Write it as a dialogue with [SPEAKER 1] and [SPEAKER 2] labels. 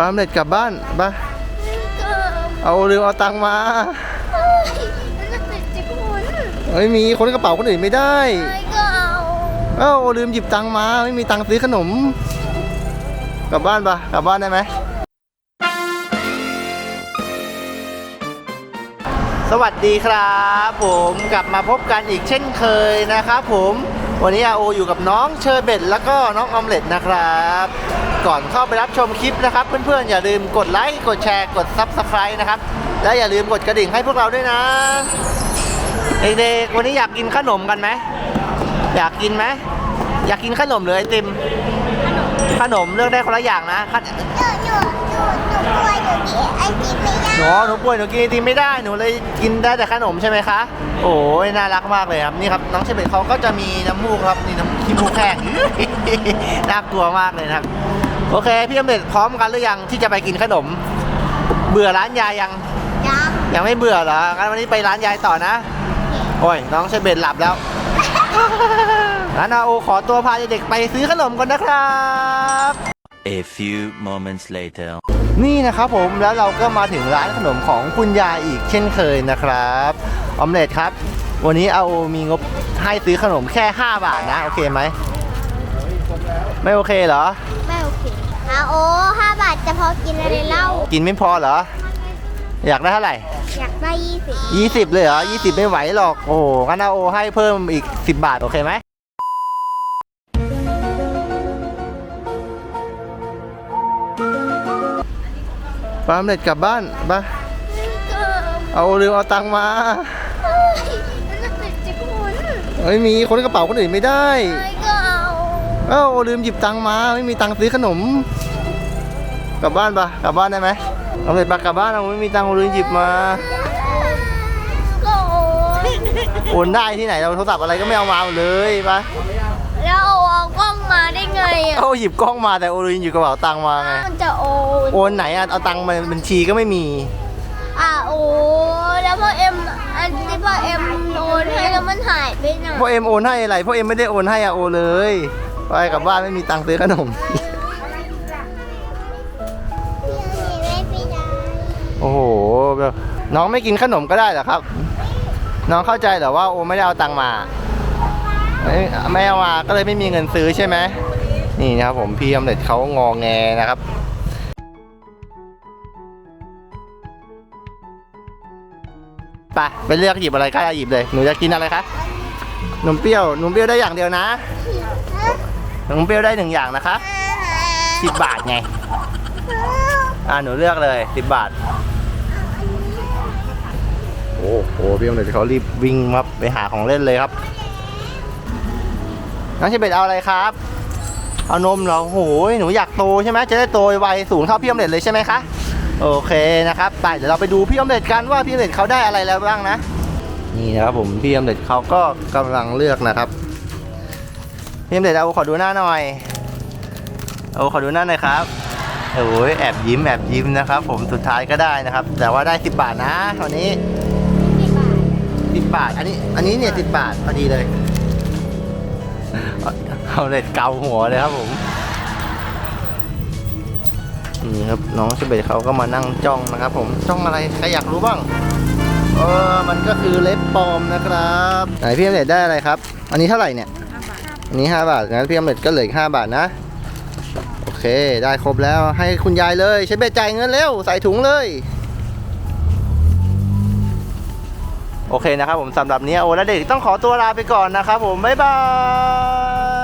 [SPEAKER 1] ปาล์มเล็ดกลับบ้านไป
[SPEAKER 2] ก็
[SPEAKER 1] เอาลืมเอาตังค์มา
[SPEAKER 2] เฮ้ยแล้วจะจะคุณ
[SPEAKER 1] ไม่มีคนกระเป๋าคนอื่นไม่ได้
[SPEAKER 2] ไม่ก็เอา
[SPEAKER 1] เอ้าลืมหยิบตังค์มาไม่มีตังค์ซื้อขนม กลับบ้านปะกลับบ้านได้ไหมสวัสดีครับผมกลับมาพบกันอีกเช่นเคยนะครับผมวันนี้อาโออยู่กับน้องเชอร์เบตแล้วก็น้องออมเล็ตนะครับ ก่อนเข้าไปรับชมคลิปนะครับ เพื่อนๆ อย่าลืมกดไลค์ กดแชร์ กด Subscribe นะครับ และอย่าลืมกดกระดิ่งให้พวกเราด้วยนะ เด็กๆ วันนี้อยากกินขนมกันไหม อยากกินไหม อยากกินขนมหรือไอติม ขนมเลือกได้คนละอย่างนะขน
[SPEAKER 2] หนูหนูหนูหนูป่วยหนูกินไอติมไม่ได้
[SPEAKER 1] หนูหนูป่วยหนูกินไอติมไม่ได้ หนูเลยกินได้แต่ขนมใช่ไหมคะ โอ้ยน่ารักมากเลยครับ นี่ครับน้องเชเบตเขาก็จะมีน้ำมูกครับ นี่น้ำขี้มูกแห้ง น่ากลัวมากเลยนะครับ โอเค พี่อมเด็ดพร้อมกันหรือยังที่จะไปกินขนม เบื่อร้านยายยัง
[SPEAKER 2] ยัง
[SPEAKER 1] ยังไม่เบื่อเหรองั้นวันนี้ไปร้านยายต่อนะ โอ้ยน้องเชเบตหลับแล้วงั้นอาโอขอตัวพาเด็กๆไปซื้อขนมก่อนนะครับ
[SPEAKER 3] A few moments later.
[SPEAKER 1] นี่นะครับผมแล้วเราก็มาถึงร้านขนมของคุณยายอีกเช่นเคยนะครับออมเล็ตครับ วันนี้เอามีงบให้ซื้อขนมแค่ 5 บาทนะ โอเคไหม ไม่โอเคเหรอ
[SPEAKER 2] ไม่โอเคอาโอห้าบาทจะพอกินอะไรเล่า
[SPEAKER 1] กินไม่พอเหรอ อยากได้เท่าไหร่
[SPEAKER 2] อยากได้ยี่สิบ
[SPEAKER 1] 20เลยเหรอ20ไม่ไหวหรอก โอ้โหงั้นเอาให้เพิ่มอีก10บาท โอเคไหมปาล์มเล็ดกลับบ้านไป
[SPEAKER 2] ก็
[SPEAKER 1] เอาลืมเอาตังค์มา
[SPEAKER 2] เฮ้ยแล้วจะจะคุณ
[SPEAKER 1] ไม่มีคนกระเป๋าคนอื่นไม่ได้
[SPEAKER 2] ไม่ก็เอา
[SPEAKER 1] เอ้าลืมหยิบตังค์มา ไม่มีตังค์ซื้อขนม กลับบ้านปะกลับบ้านได้ไหมเอาเลยปะกลับบ้านเราไม่มีตังค์ลืมหยิบมา
[SPEAKER 2] ก็โอน
[SPEAKER 1] โอนได้ที่ไหนเราโทรศัพท์อะไรก็ไม่เอามาหมดเลยปะ
[SPEAKER 2] แล้วเอาเอากล้องมาได้ไงอะ
[SPEAKER 1] เอาหยิบกล้องมาแต่โอลืมหยิบกระเป๋าตังค์มาไง
[SPEAKER 2] มันจะโอน
[SPEAKER 1] โอนไหนอะเอาตังค์มาบัญชีก็ไม่มี
[SPEAKER 2] อะโอ้แล้วพอเอ็มอันที่พอเอ็มโอนให้แล้วมันหายไปไหน
[SPEAKER 1] พวกเอ็มโอนให้อะไรพวกเอ็มไม่ได้โอนให้อะโอเลย ไปกลับบ้านไม่มีตังค์ซื้อขนม
[SPEAKER 2] ไม่ไปได้
[SPEAKER 1] โอ้โหแบบน้องไม่กินขนมก็ได้เหรอครับ น้องเข้าใจเหรอว่าโอไม่ได้เอาตังค์มา ไม่ไม่เอามาก็เลยไม่มีเงินซื้อใช่ไหม นี่นะครับผมพี่อมเล็ตเขางอแงนะครับไปไปเลือกหยิบอะไรก็ได้หยิบเลย หนูจะกินอะไรคะนมเปรี้ยวนมเปรี้ยวได้อย่างเดียวนะ นมเปรี้ยวได้หนึ่งอย่างนะคะสิบบาทไง อ่าหนูเลือกเลยสิบบาท โอ้โหพี่อมเล็ตเขารีบวิ่งมาไปหาของเล่นเลยครับน้องเชเบตเอาอะไรครับ เอานมเหรอโอ้โหหนูอยากโตใช่ไหมจะได้โตไวสูงเท่าพี่อมเล็ตเลยใช่ไหมคะโอเคนะครับไปเดี๋ยวเราไปดูพี่อมเล็ตกันว่าพี่อมเล็ตเขาได้อะไรแล้วบ้างนะ นี่นะครับผมพี่อมเล็ตเขาก็กำลังเลือกนะครับ พี่อมเล็ตเอาขอดูหน้าหน่อยเอาขอดูหน้าหน่อยครับโอ้ยแอบยิ้มแอบยิ้มนะครับ ผมสุดท้ายก็ได้นะครับ แต่ว่าได้10บาทนะวันนี้สิบบาทอันนี้อันนี้เนี่ยสิบบาทพอดีเลยเอาเอาเล็ดเกาหัวเลยครับผมนี่ครับน้องเชเบตเขาก็มานั่งจ้องนะครับ ผมจ้องอะไรใครอยากรู้บ้างเออมันก็คือเล็บปลอมนะครับไหนพี่อมเล็ดได้อะไรครับ อันนี้เท่าไหร่เนี่ย อันนี้ 5 บาทงั้นพี่อมเล็ดก็เหลืออีก5บาทนะ โอเค ได้ครบแล้วให้คุณยายเลยใชเบตจ่ายเงินเร็วใส่ถุงเลย โอเคนะครับผมสำหรับนี้โอและเด็กต้องขอตัวลาไปก่อนนะครับผม บ๊ายบาย